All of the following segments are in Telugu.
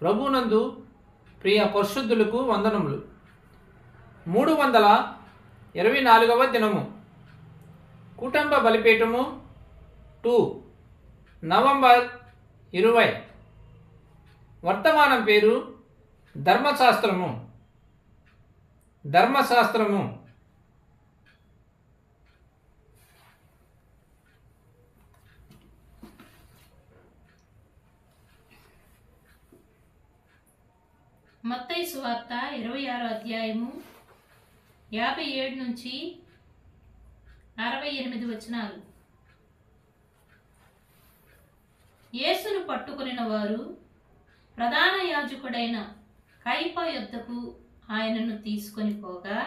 ప్రభునందు ప్రియ పరిశుద్ధులకు వందనములు. మూడు వందల ఇరవై నాలుగవ దినము. కుటుంబ బలిపీఠము టూ నవంబర్ ఇరవై. వర్తమానం పేరు ధర్మశాస్త్రము. ధర్మశాస్త్రము. మత్తయి సువార్త ఇరవై ఆరో అధ్యాయము యాభై ఏడు నుంచి అరవై ఎనిమిది వచనాలు. యేసును పట్టుకునిన వారు ప్రధాన యాజకుడైన కైప యుద్ధకు ఆయనను తీసుకొని పోగా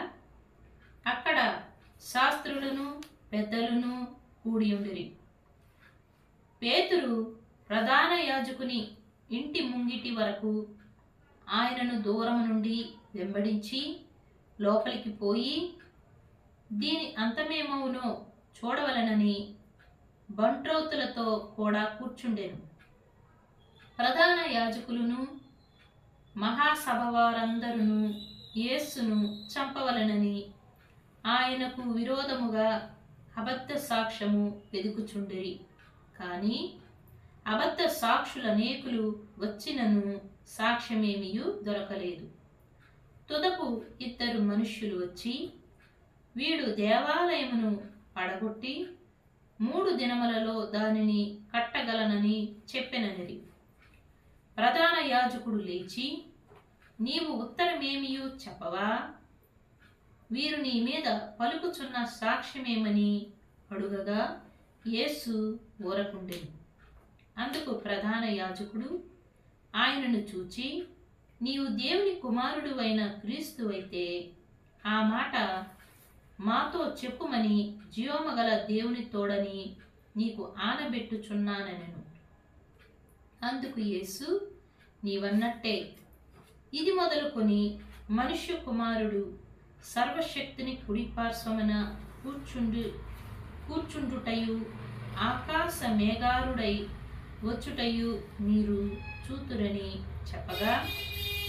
అక్కడ శాస్త్రులను పెద్దలను కూడి ఉండిరి. పేతురు ప్రధాన యాజకుని ఇంటి ముంగిటి వరకు ఆయనను దూరం నుండి వెంబడించి లోపలికి పోయి దీని అంతమేమవునో? చూడవలనని బంట్రౌతులతో కూడా కూర్చుండెను. ప్రధాన యాజకులను మహాసభ వారందరూ యేస్సును చంపవలనని ఆయనకు విరోధముగా అబద్ధ సాక్ష్యము వెదుకుచుండిరి. కానీ అబద్ధ సాక్షుల అనేకులు వచ్చినను సాక్ష్యమేమియూ దొరకలేదు. తుదకు ఇద్దరు మనుష్యులు వచ్చి వీడు దేవాలయమును పడగొట్టి మూడు దినములలో దానిని కట్టగలనని చెప్పెననిరి ప్రధాన యాజకుడు లేచి నీవు ఉత్తరమేమియూ చెప్పవా? వీరు నీ మీద పలుకుచున్న సాక్ష్యమేమని అడుగగా యేసు ఊరకుండెను. అందుకు ప్రధాన యాజకుడు ఆయనను చూచి నీవు దేవుని కుమారుడు అయిన క్రీస్తు అయితే ఆ మాట మాతో చెప్పుమని జీవమగల దేవుని తోడని నీకు ఆనబెట్టుచున్నానెను అందుకు యేసు నీవన్నట్టే. ఇది మొదలుకొని మనుష్య కుమారుడు సర్వశక్తిని కుడిపార్శ్వమన కూర్చుండు కూర్చుండుటయు ఆకాశ మేఘారుడై వచ్చుటయు మీరు చూతురని చెప్పగా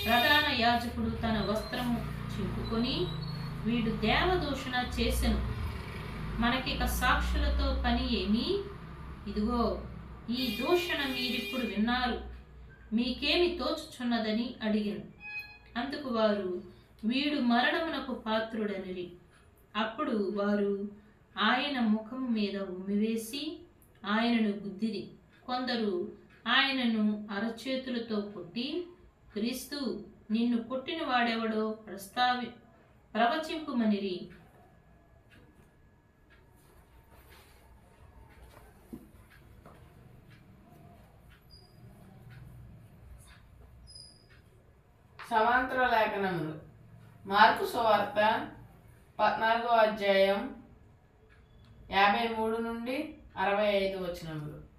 ప్రధాన యాజకుడు తన వస్త్రము చింపుకొని వీడు దేవదూషణ చేసెను. మనకిక సాక్షులతో పని ఏమి? ఇదిగో ఈ దూషణ మీరిప్పుడు విన్నారు. మీకేమి తోచుచున్నదని అడిగిను అందుకు వారు వీడు మరణమునకు పాత్రుడనిరి. అప్పుడు వారు ఆయన ముఖం మీద ఉమ్మివేసి ఆయనను గుద్దిరి. కొందరు ఆయనను అరచేతులతో కొట్టి క్రీస్తు నిన్ను కొట్టిన వాడెవడో ప్రస్తావి ప్రవచింపుమనిరి. సమాంతర లేఖనములు. మార్కు సువార్త పద్నాలుగో అధ్యాయం యాభై మూడు నుండి అరవై ఐదు వచనములు.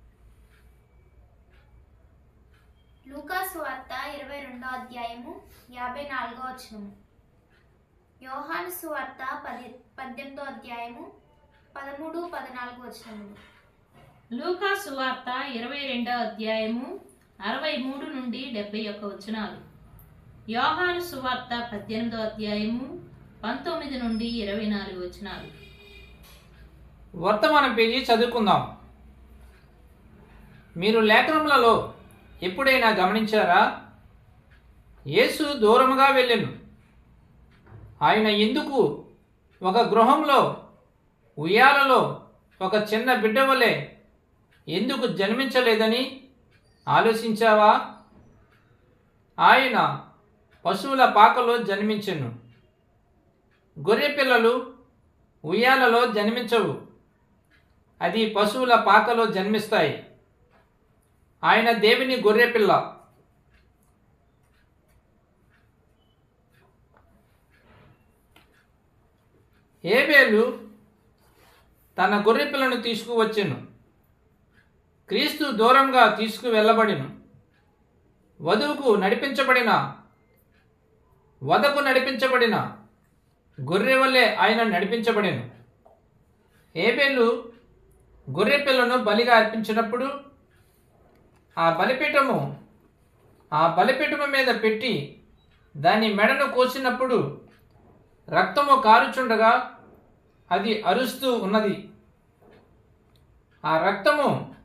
లూకాసు వార్త ఇరవై రెండో అధ్యాయము యాభై నాలుగో వచనము. యోహాను సువార్త పది పద్దెనిమిదో అధ్యాయము పదమూడు పద్నాలుగు వచనములు. లూకా సువార్త ఇరవై రెండో అధ్యాయము అరవై మూడు నుండి డెబ్బై ఒక్క వచనాలు. యోహాను సువార్త పద్దెనిమిదో అధ్యాయము పంతొమ్మిది నుండి ఇరవై నాలుగు వచనాలు. వర్తమానం పేజీ చదువుకుందాం. మీరు లేఖనములలో ఎప్పుడైనా గమనించారా? యేసు దూరముగా వెళ్ళెను. ఆయన ఎందుకు ఒక గృహంలో ఉయ్యాలలో ఒక చిన్న బిడ్డ వలె ఎందుకు జన్మించలేదని ఆలోచించావా? ఆయన పశువుల పాకలో జన్మించను. గొర్రె పిల్లలు ఉయ్యాలలో జన్మించవు. అది పశువుల పాకలో జన్మిస్తాయి. ఆయన దేవుని గొర్రెపిల్ల. ఏబేలు తన గొర్రెపిల్లను తీసుకువచ్చెను. క్రీస్తు దూరంగా తీసుకు వెళ్ళబడిను వధువుకు నడిపించబడిన వదకు నడిపించబడిన గొర్రె వల్లే ఆయన నడిపించబడిను. ఏబేలు గొర్రె పిల్లను బలిగా అర్పించినప్పుడు ఆ బలిపీఠము ఆ బలిపీఠము మీద పెట్టి దాని మెడను కోసినప్పుడు రక్తము కారుచుండగా అది అరుస్తూ ఉన్నది. ఆ రక్తము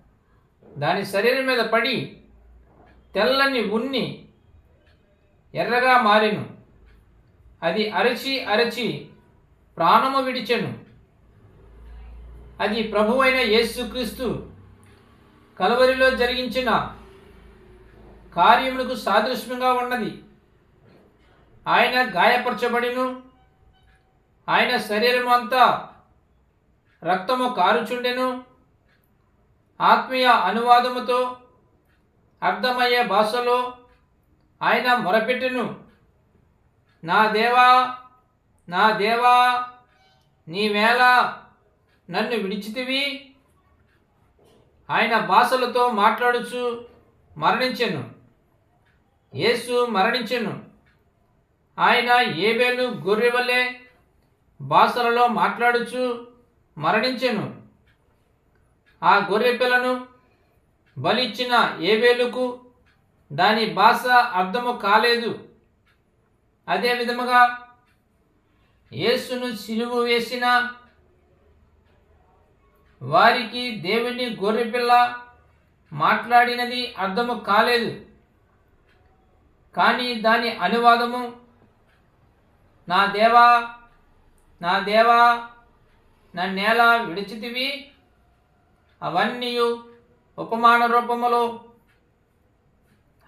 దాని శరీరం మీద పడి తెల్లని ఉన్ని ఎర్రగా మారెను. అది అరచి అరచి ప్రాణము విడిచెను. అది ప్రభువైన యేసుక్రీస్తు కలవరిలో జరిగించిన కార్యములకు సాదృశ్యంగా ఉన్నది. ఆయన గాయపరచబడిను. ఆయన శరీరం అంతా రక్తము కారుచుండెను. ఆత్మీయ అనువాదముతో అర్థమయ్యే భాషలో ఆయన మొరపెట్టెను. నా దేవా నా దేవా నీవేళ నన్ను విడిచితివి. ఆయన భాషలతో మాట్లాడుచు మరణించెను. యేసు మరణించెను. ఆయన ఏబేలు గొర్రె వలె భాషలలో మాట్లాడుచు మరణించెను. ఆ గొర్రె పిల్లను బలిచ్చిన ఏబేలుకు దాని భాష అర్థము కాలేదు. అదే విధముగా యేసును సిలువు వేసిన వారికి దేవుని గొర్రెపిల్ల మాట్లాడినది అర్థము కాలేదు. కానీ దాని అనువాదము నా దేవా నా దేవా నన్నేల విడిచితివి అవన్నీ ఉపమాన రూపములో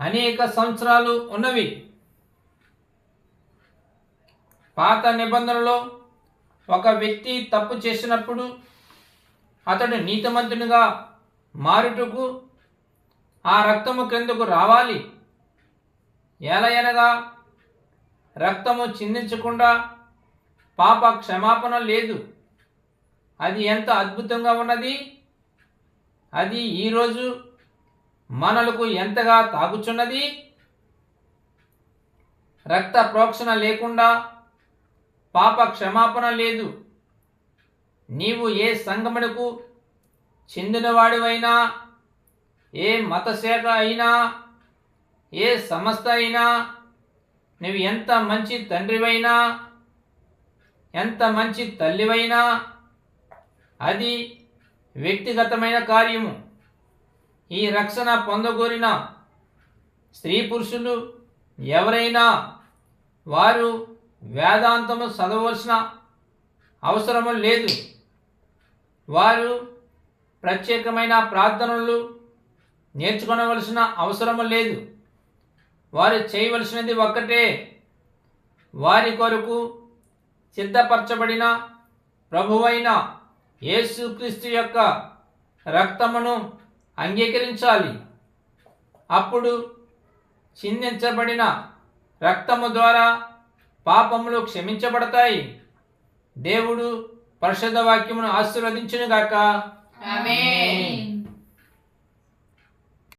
అనేక సంవత్సరాలు ఉన్నవి. పాత నిబంధనలో ఒక వ్యక్తి తప్పు చేసినప్పుడు అతడు నీతిమంతునిగా మారుటకు ఆ రక్తము కిందకు రావాలి. ఎలయనగా రక్తము చిందించకుండా పాప క్షమాపణ లేదు. అది ఎంత అద్భుతంగా ఉన్నది? అది ఈరోజు మనలకు ఎంతగా తాగుచున్నది రక్త ప్రోక్షణ లేకుండా పాప క్షమాపణ లేదు. నీవు ఏ సంగమునకు చెందినవాడివైనా ఏ మతశాఖ అయినా ఏ సంస్థ అయినా నువ్వు ఎంత మంచి తండ్రివైనా ఎంత మంచి తల్లివైనా అది వ్యక్తిగతమైన కార్యము. ఈ రక్షణ పొందగోరిన స్త్రీ పురుషులు ఎవరైనా వారు వేదాంతము చదవలసిన అవసరము లేదు. వారు ప్రత్యేకమైన ప్రార్థనలు నేర్చుకోవలసిన అవసరము లేదు. వారు చేయవలసినది ఒక్కటే. వారి కొరకు సిద్ధపరచబడిన ప్రభువైన యేసుక్రీస్తు యొక్క రక్తమును అంగీకరించాలి. అప్పుడు చిందించబడిన రక్తము ద్వారా పాపములు క్షమించబడతాయి. దేవుడు పరిషద్ వాక్యమును ఆశీర్వదించును గాక ఆమేన్.